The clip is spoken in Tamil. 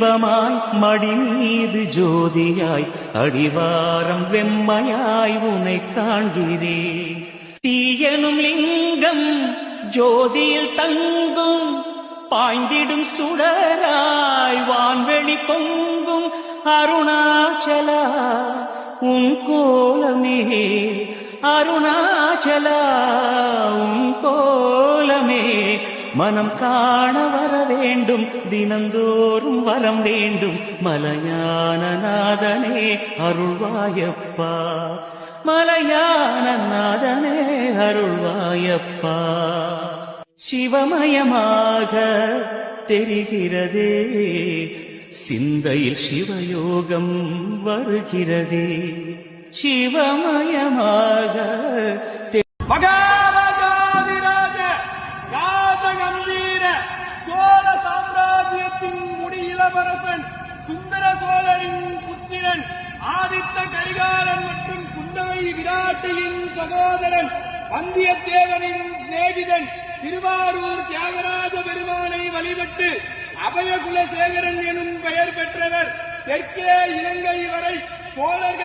பிம்பமாய் மடி மீது ஜோதியாய் அடிவாரம் வெம்மையாய் உனை காண்கிறேன் தீயனும் லிங்கம் ஜோதியில் தங்கும் பாய்ந்திடும் சுடராய் வான்வெளி பொங்கும் அருணாச்சலா உன் கோலமே அருணாச்சலா உன் கோலமே மனம் காணவர் வேண்டும். தினந்தோறும் வரம் வேண்டும். மலையான நாதனே அருள்வாயப்பா. மலையான நாதனே அருள்வாயப்பா. சிவமயமாக தெரிகிறதே. சிந்தையில் சிவயோகம் வருகிறதே. சிவமயமாக நாட்டின் முடி இளவரசன் சுந்தர சோழரின் புத்திரன் ஆதித்த கரிகாலன் மற்றும் குந்தவை விராட்டியின் சகோதரன் வந்தியத்தேவனின் சிநேகிதன் திருவாரூர் தியாகராஜ பெருமானை வழிபட்டு அபயகுலசேகரன் எனும் பெயர் பெற்றவர் தெற்கே இலங்கை வரை சோழர்கள்